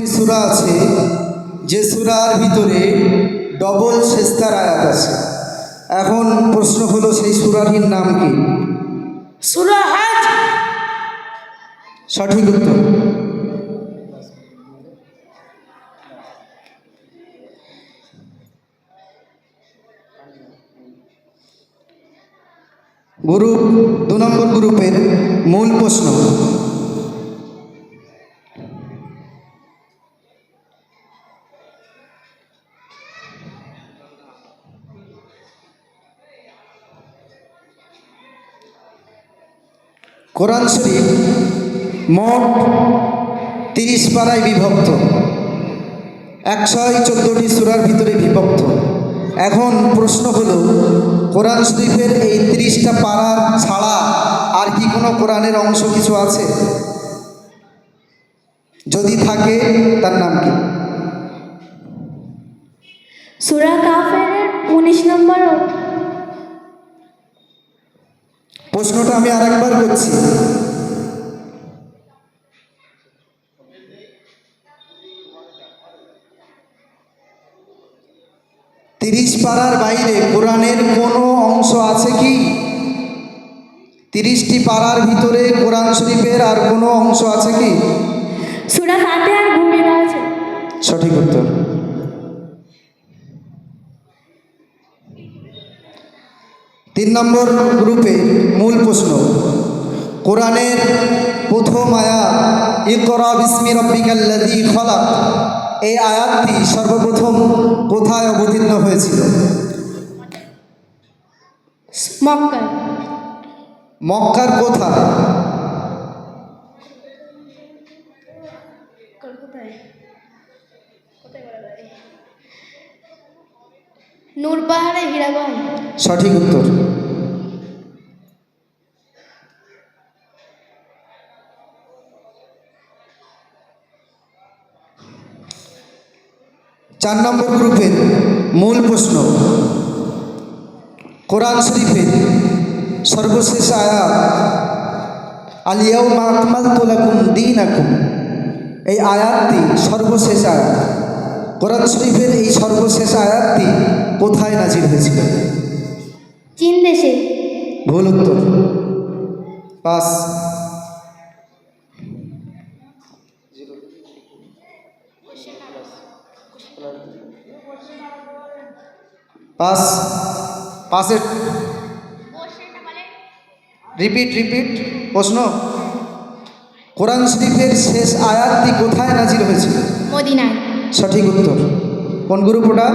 একটি সূরা আছে যে সুরার ভিতরে ডবল শেস্তার আয়াত আছে। এখন প্রশ্ন হলো সেই সূরাটির নাম কি? সুরা হাজ। সঠিক উত্তর। গ্রুপ দু নম্বর গ্রুপের মূল প্রশ্ন। কোরআন শরীফ মোট তিরিশ পাড়ায় বিভক্ত। একশয় চোদ্দোটি সুরার ভিতরে বিভক্ত। এখন প্রশ্ন হলো, কোরআন শরীফের এই তিরিশটা পাড়ার ছাড়া আর কি কোনো কোরআনের অংশ কিছু আছে? যদি থাকে, তার নাম কি? সুরা কাফের উনিশ নম্বর প্রশ্নটা আমি আর একবার করছি। তিরিশ পাড়ার বাইরে কোরআনের কোনো অংশ আছে কি? তিরিশটি পাড়ার ভিতরে কোরআন শরীফের আর কোনো অংশ আছে কি? সঠিক উত্তর। তিন নম্বর গ্রুপে মূল প্রশ্ন। কোরআনের প্রথম আয়াত ইকরা বিসমি রব্বিকাল্লাযী খলাক। এই আয়াতটি সর্বপ্রথম কোথায় অবতীর্ণ হয়েছিল? মক্কা মক্কার কোথায়? নূর পাহাড়ে হীরাগঞ্জ সঠিক উত্তর। চার নম্বর গ্রুপের মূল প্রশ্ন। কোরআন শরীফের সর্বশেষ আয়াত আলিয়াও মাকমাল তোলাকুম দিন আকুম এই আয়াতটি সর্বশেষ আয়াত। কোরআন শরীফের এই সর্বশেষ আয়াতটি কোথায় নাজির হয়েছিল? চীন দেশে। ভুল উত্তর। পাস পাস পাসের রিপিট রিপিট প্রশ্ন। কোরআন শরীফের শেষ আয়াতটি কোথায় নাজির হয়েছিল? মদিনায়। সঠিক উত্তর। কোন গ্রুপ ওটা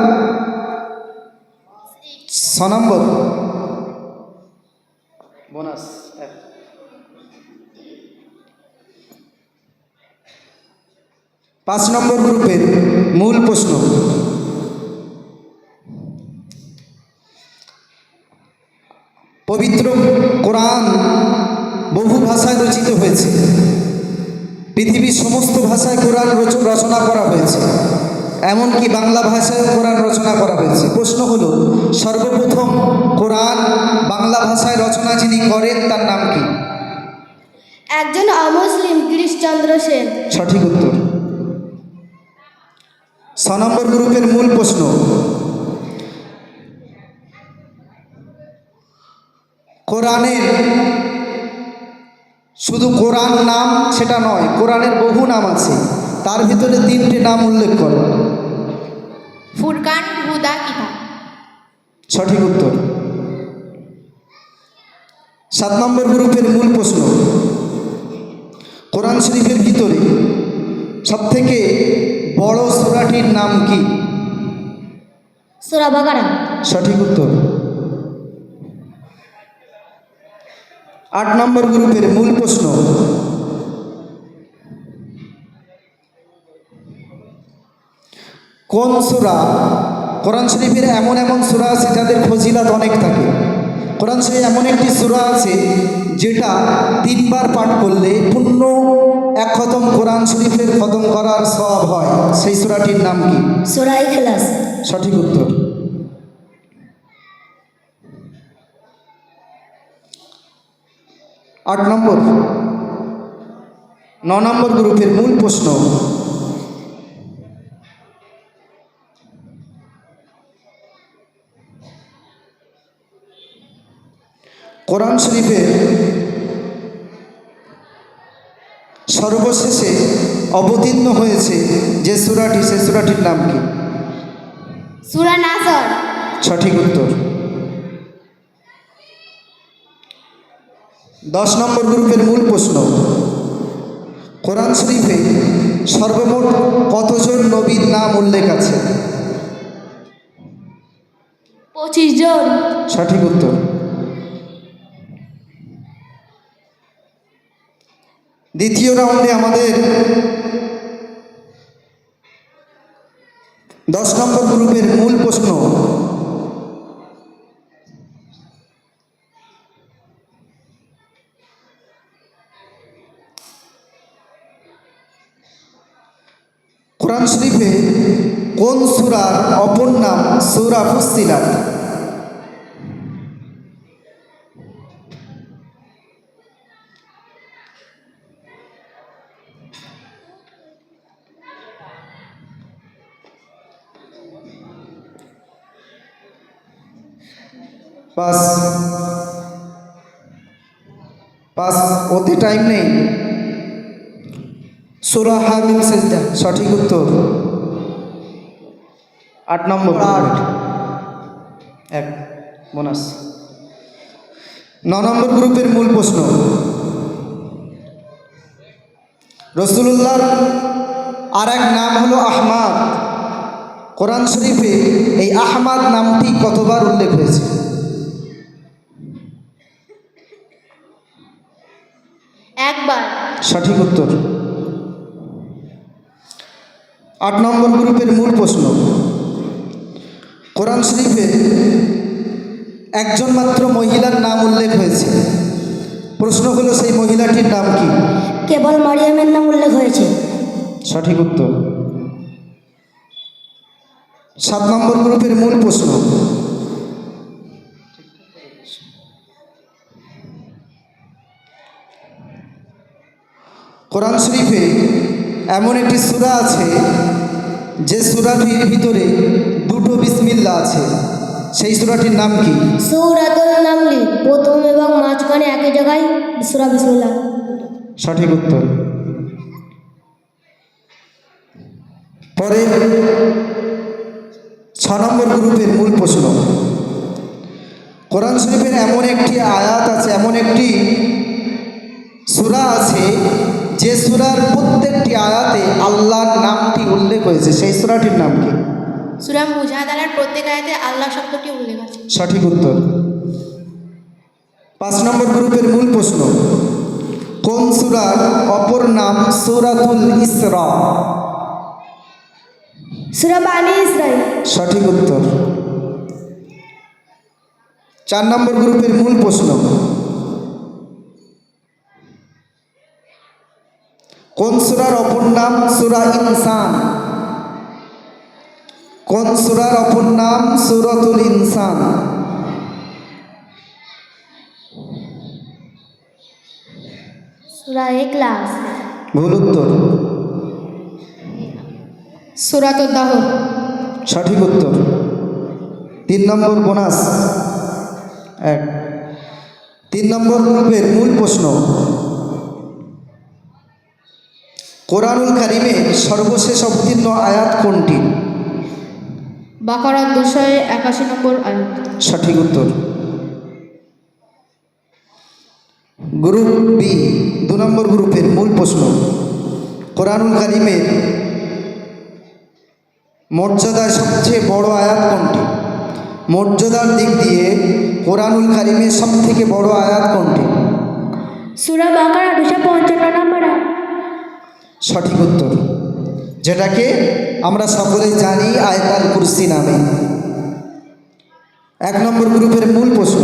ছ নম্বর। বোনাস পাঁচ নম্বর গ্রুপের মূল প্রশ্ন। পবিত্র কোরআন বহু ভাষায় রচিত হয়েছে। পৃথিবীর সমস্ত ভাষায় কোরআন রচ- রচনা করা হয়েছে। এমনকি বাংলা ভাষায় কোরআন রচনা করা হয়েছে। প্রশ্ন হল সর্বপ্রথম কোরআন বাংলা ভাষায় রচনা যিনি করেন তার নাম কি? একজন অমুসলিম গিরিশচন্দ্র সেন। সঠিক উত্তর। ছ নম্বর গ্রুপের মূল প্রশ্ন। কোরআনের শুধু কোরআন নাম সেটা নয় কোরআনের বহু নাম আছে। তার ভিতরে তিনটে নাম উল্লেখ করো। ফুরকান হুদা কিতাব। সঠিক উত্তর। সাত নম্বর গ্রুপের মূল প্রশ্ন। কোরআন শরীফের ভিতরে সবথেকে বড় সূরাটির নাম কি? সুরা বাগারা সঠিক উত্তর। আট নম্বর গ্রুপের মূল প্রশ্ন। কোন সূরা? কোরআন শরীফের এমন এমন সূরা আছে যাদের ফজিলাত অনেক থাকে। কোরআন শরীফ এমন একটি সূরা আছে যেটা তিনবার পাঠ করলে পূর্ণ এক খতম কোরআন শরীফের খতম করার সব হয়। সেই সূরাটির নাম কি? সুরা ইখলাস। সঠিক উত্তর। আট নম্বর। ন নম্বর গ্রুপের মূল প্রশ্ন। কোরআন শরীফে সর্বশেষে অবতীর্ণ হয়েছে যে সূরাটি সে সূরাটির নাম কি? সুরা নাসর। সঠিক উত্তর। দশ নম্বর গ্রুপের মূল প্রশ্ন। কোরআন শরীফে সর্বমোট কতজন নবীর নাম উল্লেখ আছে? পঁচিশ জন। সঠিক উত্তর। দ্বিতীয় রাউন্ডে আমাদের দশ নম্বর গ্রুপের মূল প্রশ্ন। কোরআন শরীফে কোন সূরার অপর নাম সূরা ফুসিলাত পাস পাস ওতে টাইম নেই। সুরা হামিম সেজদা সঠিক উত্তর। আট নম্বর আট। এক বোনাস। ন নম্বর গ্রুপের মূল প্রশ্ন। রসুল্লাহর আর এক নাম হলো আহমাদ। কোরআন শরীফে এই আহমাদ নামটি কতবার উল্লেখ হয়েছে একবার সঠিক উত্তর। আট নম্বর গ্রুপের মূল প্রশ্ন। কোরআন শরীফে একজন মাত্র মহিলার নাম উল্লেখ হয়েছে। প্রশ্ন হলো সেই মহিলাটির নাম কি? কেবল মারিয়ামের নাম উল্লেখ হয়েছে। সঠিক উত্তর। সাত নম্বর গ্রুপের মূল প্রশ্ন। কোরআন শরীফে এমন একটি সূরা আছে যে সূরাটির ভিতরে দুটো বিসমিল্লা আছে। সেই সূরাটির নাম কি? সৌরাতুল নামলি প্রথম এবং মাঝখানে একই জায়গায় সুরা বিসমুল্লাহ সঠিক উত্তর। পরে ছ নম্বর গ্রুপের মূল প্রশ্ন। কোরআন শরীফের এমন একটি আয়াত আছে এমন একটি সূরা আছে যে সুরার প্রত্যেকটি আয়াতে আল্লাহর নামটি উল্লেখ হয়েছে সেই সূরাটির নাম কি? সুরা মুজাহাদালার প্রত্যেক আয়াতে আল্লাহ শব্দটি উল্লেখ আছে। সঠিক উত্তর। পাঁচ নম্বর গ্রুপের মূল প্রশ্ন কোন সূরার অপর নাম সূরাতুল ইসরা? সুরা বানি ইসরাইল সঠিক উত্তর। চার নম্বর গ্রুপের মূল প্রশ্ন সুরার অপর নাম সুরা ইনসান? কোন সুরার অপর নাম সুরাতুল ইনসান? সুরা এক্লাস ভুল উত্তর। সুরাতুল দাহ সঠিক উত্তর। তিন নম্বর বোনাস। এক। তিন নম্বর গ্রুপের মূল প্রশ্ন। কোরআনুল কারিমে সর্বশেষ অবতীর্ণ আয়াত কোনটি? বাকারাত দুশো একাশি নম্বর আয়াত। সঠিক উত্তর। গ্রুপ বি দু নম্বর গ্রুপের মূল প্রশ্ন। কোরআনুল কারিমের মর্যাদায় সবচেয়ে বড় আয়াত কোনটি? মর্যাদার দিক দিয়ে কোরআনুল কারিমের সবথেকে বড় আয়াত কোনটি? সুরা বাকারা দুশো পঞ্চান্ন নম্বর আয়াত। সঠিক উত্তর। যেটাকে আমরা সকলে জানি আয়তাল কুরসি নামে। এক নম্বর গ্রুপের মূল প্রশ্ন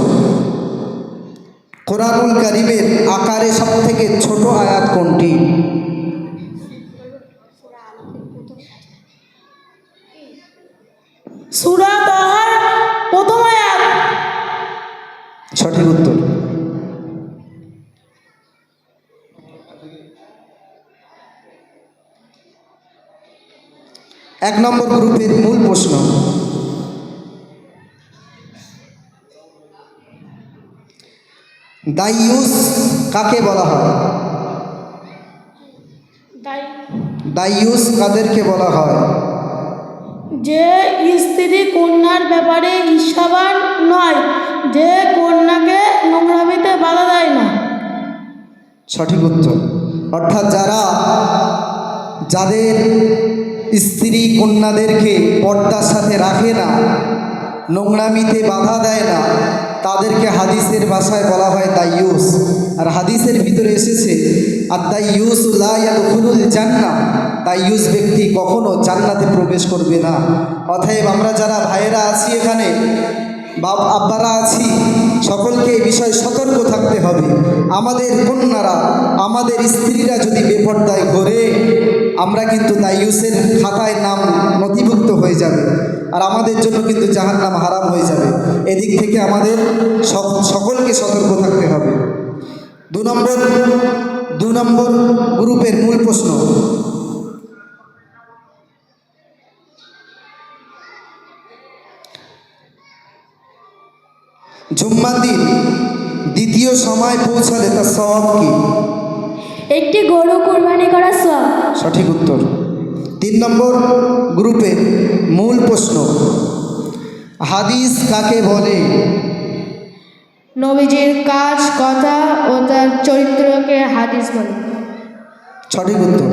কোরআনুল কারিমের আকারে সব থেকে ছোট আয়াত কোনটি? সুরা প্রথম আয়াত। সঠিক উত্তর। নম্বর গ্রুপের মূল প্রশ্ন। দাইয়ুস কাকে বলা হয়? দাইয়ুস কাদেরকে বলা হয়? যে স্ত্রী কন্যার ব্যাপারে ঈর্ষাবান নয় যে কন্যাকে নোংরামিতে বাধা দেয় না। সঠিক উত্তর। অর্থাৎ যারা যাদের স্ত্রী কন্যাদেরকে পর্দার সাথে রাখে না, নোংরামিতে বাধা দেয় না। তাদেরকে হাদিসের ভাষায় বলা হয় দাইয়ুস। আর হাদিসের ভিতরে এসেছে আর দাইয়ুস লায়াদুল জান্না দাইয়ুস ব্যক্তি কখনো জান্নাতে প্রবেশ করবে না। অতএব আমরা যারা ভাইয়েরা আছি এখানে, বাপ আব্বারা আছি, সকলকে এই বিষয়ে সতর্ক থাকতে হবে। আমাদের কন্যারা, আমাদের স্ত্রীরা যদি বেপর্দায় ঘোরে আমরা কিন্তু দায়ুসের খাতায় নাম নথিভুক্ত হয়ে যাবে। আর আমাদের জন্য কিন্তু জাহার নাম হারাম হয়ে যাবে। এদিক থেকে আমাদের সকলকে সতর্ক থাকতে হবে। দু নম্বর দু নম্বর গ্রুপের মূল প্রশ্ন। জুম্মার দিন দ্বিতীয় সময় পৌঁছালে তার স্বভাব কি? একটি গরু কোরবানি করার সব সঠিক উত্তর। তিন নম্বর গ্রুপের মূল প্রশ্ন হাদিস কাকে বলে? নবীজির কাজ কথা ও তার চরিত্রকে হাদিস বলে। সঠিক উত্তর।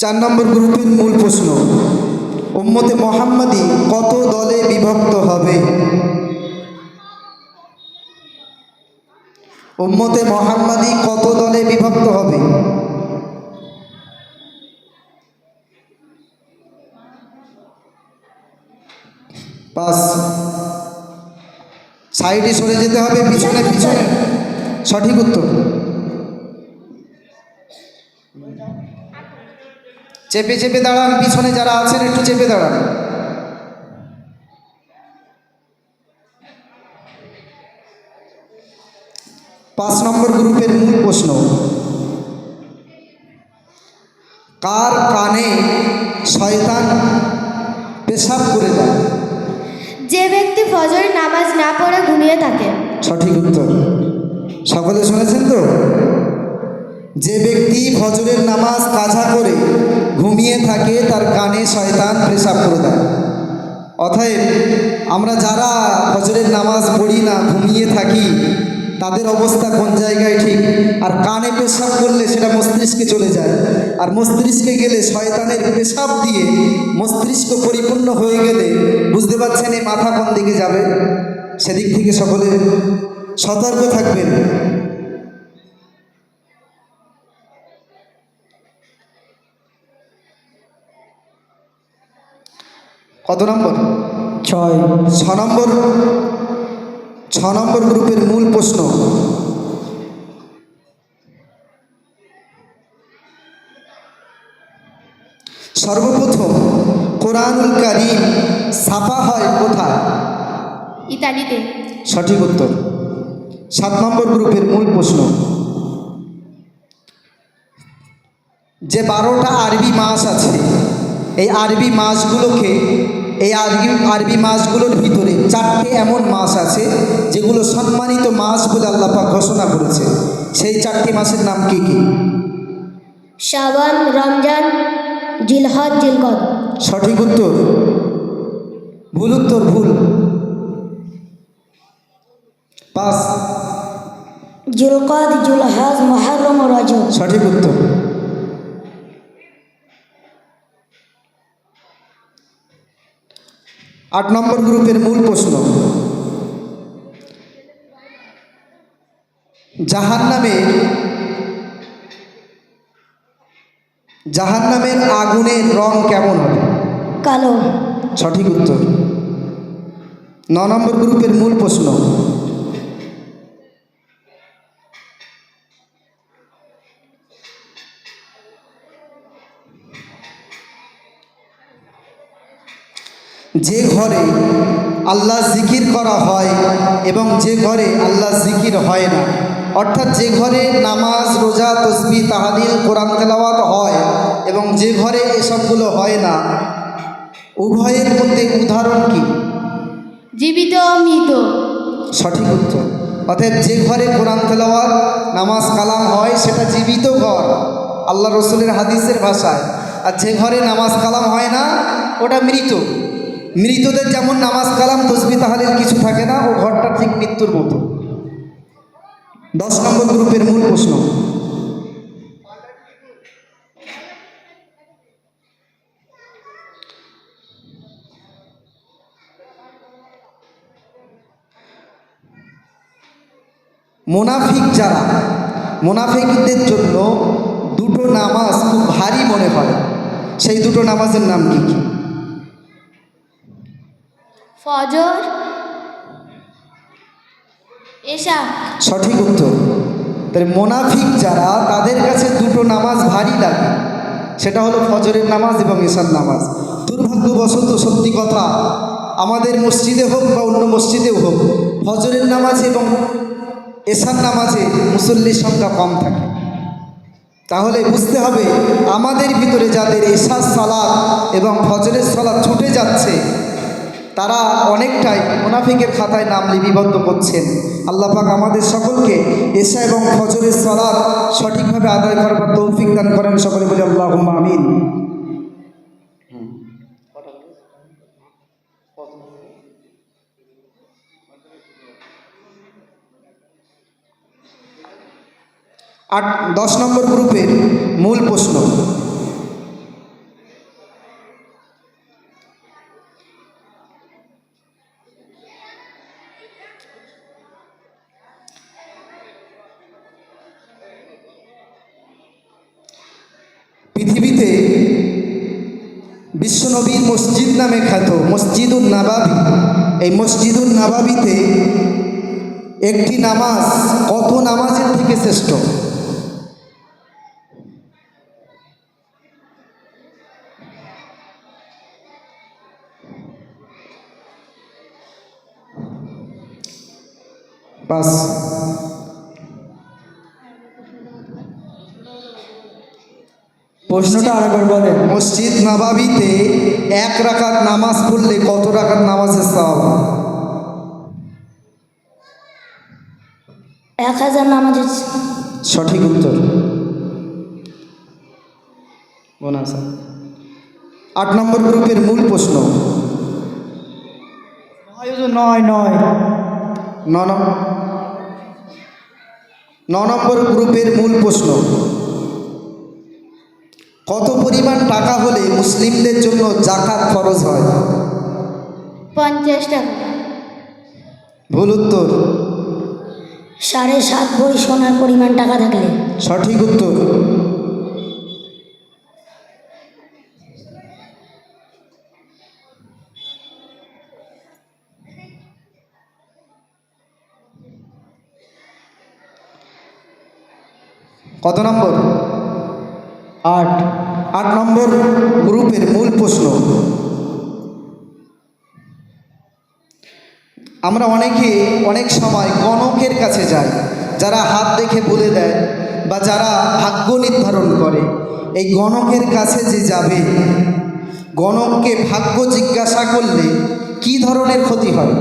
চার নম্বর গ্রুপের মূল প্রশ্ন উম্মতে মোহাম্মদী কত দলে বিভক্ত হবে? উম্মতে মোহাম্মদী কত দলে বিভক্ত হবে? পাস সাইডে সরে যেতে হবে, পিছনে পিছনে। সঠিক উত্তর। চেপে চেপে দাঁড়ান, পিছনে যারা আছেন একটু চেপে দাঁড়ান। পাঁচ নম্বর গ্রুপের মূল প্রশ্ন। কার কানে শয়তান পেশাব করে দেয়? যে ব্যক্তি ফজরের নামাজ না পড়ে ঘুমিয়ে থাকে। সঠিক উত্তর। সকলে শুনেছেন তো? যে ব্যক্তি ফজরের নামাজ কাজা করে ঘুমিয়ে থাকে তার কানে শয়তান পেশাব করে দেয়। অতএব আমরা যারা ফজরের নামাজ পড়ি না ঘুমিয়ে থাকি তাদের অবস্থা কোন জায়গায় ঠিক? আর কানে পেশাব করলে সেটা মস্তিষ্কে চলে যায়। আর মস্তিষ্কে গেলে শয়তানের পেশাব দিয়ে মস্তিষ্ক পরিপূর্ণ হয়ে গেলে বুঝতে পারছেন এই মাথা কোন দিকে যাবে? সেদিক থেকে সকলে সতর্ক থাকবেন। কত নম্বর? ছয়। ছ নম্বর। ছ নম্বর গ্রুপের মূল প্রশ্ন। সর্বপ্রথম কোরআনুল কারিম ছাপা হয় কোথায়? ইতালিতে। সঠিক উত্তর। সাত নম্বর গ্রুপের মূল প্রশ্ন। যে বারোটা আরবি মাস আছে এই আরবি মাসগুলোকে এই আরবি আরবি মাসগুলোর ভিতরে চারটে এমন মাস আছে যেগুলো সম্মানিত মাস বলে আল্লাপাক ঘোষণা করেছে। সেই চারটি মাসের নাম কি কি? শাবান রমজান জিলহদ জিলকদ। সঠিক উত্তর? ভুল উত্তর ভুল। পাস জুলকদ জুলহাজ মহরম ও রজব। সঠিক উত্তর। আট নম্বর গ্রুপের মূল প্রশ্ন। জাহান নামে জাহান নামের আগুনের রং কেমন হবে? কালো। সঠিক উত্তর। ন নম্বর গ্রুপের মূল প্রশ্ন। ঘরে আল্লাহ জিকির করা হয় এবং যে ঘরে আল্লাহ জিকির হয় না। অর্থাৎ যে ঘরে নামাজ রোজা তসবি তাহাদিল কোরআন তেলাওয়াত হয় এবং যে ঘরে এসবগুলো হয় না উভয়ের মধ্যে উদাহরণ কি? জীবিত মৃত। সঠিক উত্তর। অতএব যে ঘরে কোরআন তেলাওয়াত নামাজ কালাম হয় সেটা জীবিত ঘর। আল্লাহ রসুলের হাদিসের ভাষায় আর যে ঘরে নামাজ কালাম হয় না ওটা মৃত। মৃতদের যেমন নামাজ কালাম, তসবি তাহালের কিছু থাকে না, ও ঘরটা ঠিক মৃত্যুর মতো। দশ নম্বর গ্রুপের মূল প্রশ্ন। মোনাফিক যারা, মোনাফিকদের জন্য দুটো নামাজ খুব ভারী মনে হয়। সেই দুটো নামাজের নাম কি কি? ফজর? এশা। সঠিক উত্তর। তাহলে মোনাফিক যারা, তাদের কাছে দুটো নামাজ ভারী লাগে। সেটা হলো ফজরের নামাজ এবং ঈশার নামাজ। দুর্ভাগ্যবশত সত্যি কথা, আমাদের মসজিদে হোক বা অন্য মসজিদেও হোক, ফজরের নামাজ এবং এশার নামাজে মুসল্লির সংখ্যা কম থাকে। তাহলে বুঝতে হবে, আমাদের ভিতরে যাদের এশার সালাদ এবং ফজরের সালাদ ছুটে যাচ্ছে তারা অনেকটাই মুনাফিকের খাতায় নাম লিপিবদ্ধ করছেন। পাক আমাদের সকলকে এশা এবং ফজরের সালাদ সঠিকভাবে আদায় করবার তৌফিক দান করেন। সকলে বলে আল্লাহ আমিন। আট, দশ নম্বর গ্রুপের মূল প্রশ্ন। এই মসজিদুল নাবাবিতে একটি নামাজ কত নামাজের থেকে শ্রেষ্ঠ? পাঁচ। প্রশ্নটা আরেকবার বলেন। মসজিদ নাবাবিতে এক রাকাত নামাজ পড়লে কত রাকাত নামাজের সওয়াব? এক হাজার নামাজের সঠিক উত্তর। বোনাস আট নম্বর গ্রুপের মূল প্রশ্ন। নয় নয়। ন নম্বর গ্রুপের মূল প্রশ্ন। কত পরিমাণ টাকা হলে মুসলিমদের জন্য জাকাত খরচ হয়? পঞ্চাশ টাকা। ভুল উত্তর। সাড়ে সাত বই সোনার পরিমাণ টাকা থাকলে। সঠিক উত্তর। কত নম্বর? আট। আট নম্বর গ্রুপের মূল প্রশ্ন। আমরা অনেকে অনেক সময় গণকের কাছে যাই যারা হাত দেখে বলে দেয় বা যারা ভাগ্য নির্ধারণ করে। এই গণকের কাছে যে যাবে গণককে ভাগ্য জিজ্ঞাসা করলে কি ধরনের ক্ষতি হয়?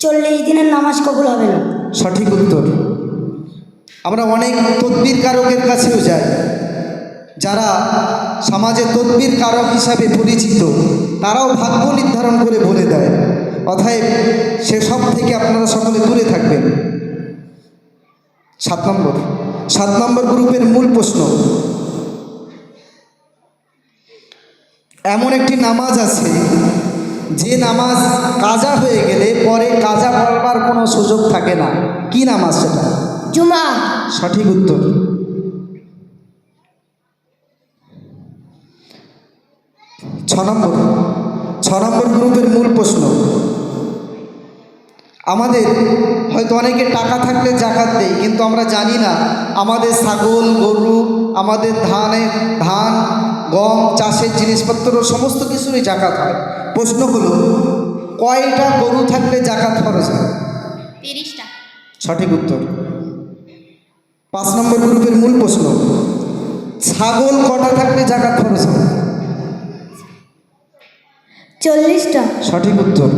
চল্লিশ দিনের নামাজ কবুল হবে না। সঠিক উত্তর আমরা অনেক তদ্বির কারকের কাছেও যাই যারা সমাজে তদ্বির কারক হিসাবে পরিচিত তারাও ভাগ্য নির্ধারণ করে বলে দেয়। অতএব সেসব থেকে আপনারা সকলে দূরে থাকবেন। সাত নম্বর। সাত নম্বর গ্রুপের মূল প্রশ্ন। এমন একটি নামাজ আছে যে নামাজ কাজা হয়ে গেলে পরে কাজা পড়বার কোনো সুযোগ থাকে না। কি নামাজ সেটা? জুমা। সঠিক উত্তর। ছ নম্বর। ছ নম্বর গ্রুপের মূল প্রশ্ন। আমাদের হয়তো অনেকে টাকা থাকলে জাকাত দেয় কিন্তু আমরা জানি না আমাদের ছাগল গরু আমাদের ধানে ধান গম চাষের জিনিসপত্র সমস্ত কিছুরই জাকাত হয়। প্রশ্ন হলো কয়টা গরু থাকলে জাকাত খরচ হয়? তিরিশটা। সঠিক উত্তর। পাঁচ নম্বর গ্রুপের মূল প্রশ্ন ছাগল কটা থাকলে জাকাত খরচ হবে চল্লিশটা। সঠিক উত্তর।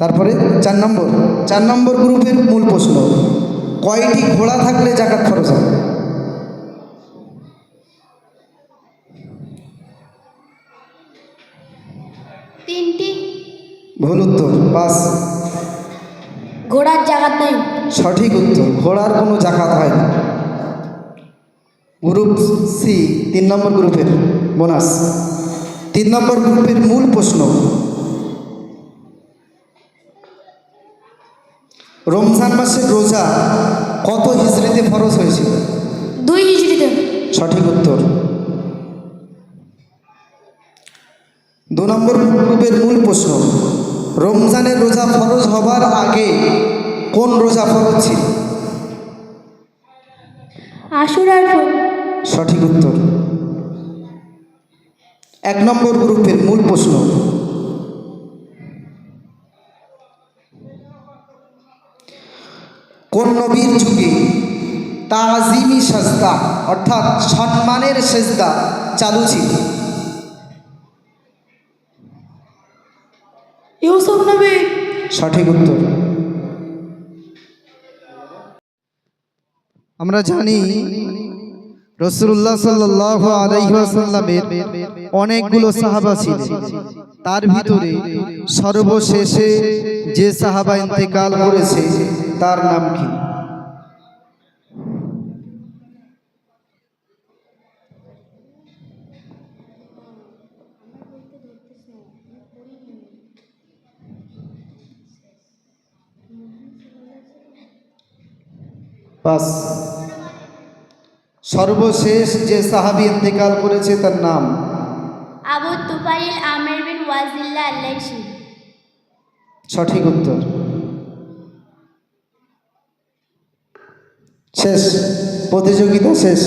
তারপরে চার নম্বর। চার নম্বর গ্রুপের মূল প্রশ্ন কয়টি ঘোড়া থাকলে জাকাত খরচ হবে? তিনটি। ভুল উত্তর পাস ঘোড়ার জাগাত নেই। সঠিক উত্তর ঘোড়ার কোনো জাকাত হয় না। গ্রুপ সি তিন নম্বর গ্রুপের বোনাস। তিন নম্বর গ্রুপের মূল প্রশ্ন। রমজান মাসের রোজা কত হিজড়িতে ফরজ হয়েছিল? দুই হিজড়িতে। সঠিক উত্তর। দু নম্বর গ্রুপের মূল প্রশ্ন রমজানের রোজা ফরজ হবার আগে কোন রোজা ফরজ ছিল? আশুরার সঠিক উত্তর। এক নম্বর গ্রুপের মূল প্রশ্ন। কোন নবীর যুগে তাজিমি সাজদা অর্থাৎ সম্মানের সেজদা চালু ছিল? ইউসুফ নবী। সঠিক উত্তর। আমরা জানি রসুল্লাহ সাল্লাহ আলাইসাল্লামের অনেকগুলো সাহাবা ছিল। তার ভিতরে সর্বশেষে যে সাহাবা ইন্তেকাল করেছে, তার নাম কি? বাস সর্বশেষ যে সাহাবি ইন্তেকাল করেছে তার নাম। আবু তুফাইল আমির বিন ওয়াজিল্লা আল্লাইশি সঠিক উত্তর। শেষ। প্রতিযোগিতা শেষ।